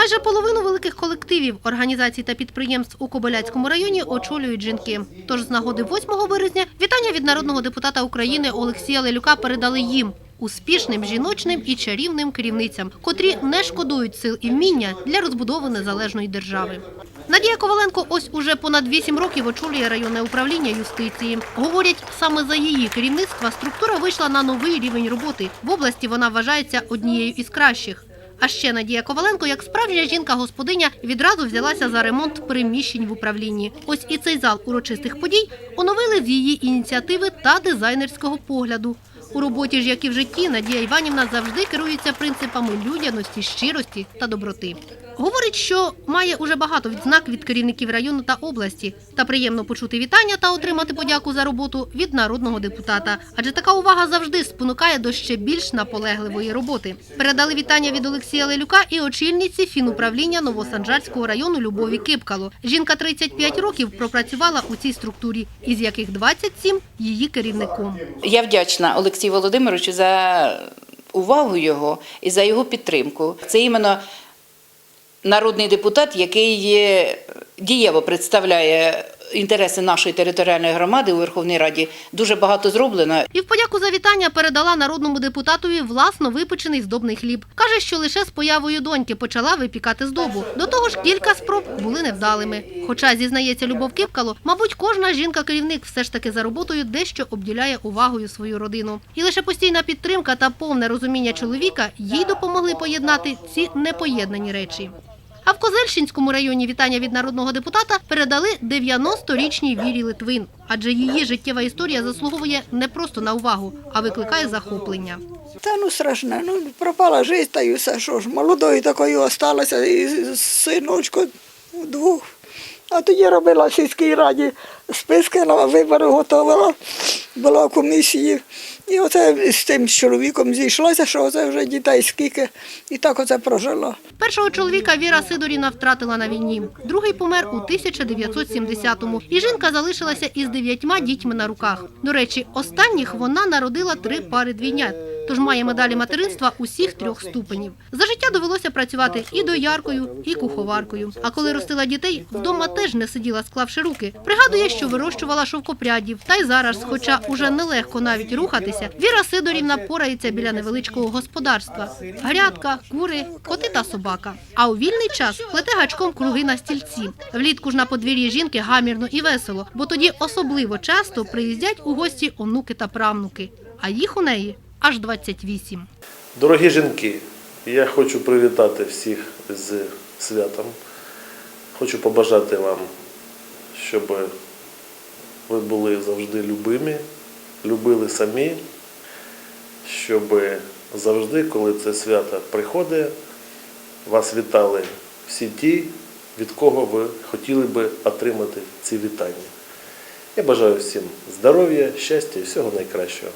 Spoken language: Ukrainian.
Майже половину великих колективів, організацій та підприємств у Кобиляцькому районі очолюють жінки. Тож з нагоди 8 березня вітання від народного депутата України Олексія Лелюка передали їм. Успішним жіночним і чарівним керівницям, котрі не шкодують сил і вміння для розбудови незалежної держави. Надія Коваленко ось уже понад 8 років очолює районне управління юстиції. Говорять, саме за її керівництва структура вийшла на новий рівень роботи. В області вона вважається однією із кращих. А ще Надія Коваленко, як справжня жінка-господиня, відразу взялася за ремонт приміщень в управлінні. Ось і цей зал урочистих подій оновили з її ініціативи та дизайнерського погляду. У роботі ж, як і в житті, Надія Іванівна завжди керується принципами людяності, щирості та доброти. Говорить, що має уже багато відзнак від керівників району та області, та приємно почути вітання та отримати подяку за роботу від народного депутата. Адже така увага завжди спонукає до ще більш наполегливої роботи. Передали вітання від Олексія Лелюка і очільниці фінуправління Новосанжарського району Любові Кипкало. Жінка 35 років пропрацювала у цій структурі, із яких 27 – її керівником. Я вдячна Олексію Володимировичу за увагу його і за його підтримку. Це іменно народний депутат, який дієво представляє інтереси нашої територіальної громади у Верховній Раді. Дуже багато зроблено. І в подяку за вітання передала народному депутатові власно випечений здобний хліб. Каже, що лише з появою доньки почала випікати здобу. До того ж, кілька спроб були невдалими. Хоча, зізнається Любов Кипкало, мабуть, кожна жінка-керівник все ж таки за роботою дещо обділяє увагою свою родину. І лише постійна підтримка та повне розуміння чоловіка їй допомогли поєднати ці непоєднані речі. А в Козельщинському районі вітання від народного депутата передали 90-річній Вірі Литвин, адже її життєва історія заслуговує не просто на увагу, а викликає захоплення. Та ну страшне, ну пропала життя та і все, що ж, молодою такою осталася, і синочку двох. А тоді робила сільській раді списки на вибори готувала, була в комісії. І оце з тим чоловіком зійшлося, що оце вже дітей скільки, і так оце прожила. Першого чоловіка Віра Сидоріна втратила на війні. Другий помер у 1970-му. І жінка залишилася із дев'ятьма дітьми на руках. До речі, останніх вона народила три пари двійнят. Тож має медалі материнства усіх трьох ступенів. За життя довелося працювати і дояркою, і куховаркою. А коли ростила дітей, вдома теж не сиділа, склавши руки. Пригадує, що вирощувала шовкопрядів. Та й зараз, хоча уже нелегко навіть рухатися, Віра Сидорівна порається біля невеличкого господарства: грядка, кури, коти та собака. А у вільний час плете гачком круги на стільці. Влітку ж на подвір'ї жінки гамірно і весело, бо тоді особливо часто приїздять у гості онуки та правнуки. А їх у неї аж 28. Дорогі жінки, я хочу привітати всіх з святом. Хочу побажати вам, щоб ви були завжди любимі, любили самі, щоб завжди, коли це свято приходить, вас вітали всі ті, від кого ви хотіли би отримати ці вітання. Я бажаю всім здоров'я, щастя і всього найкращого.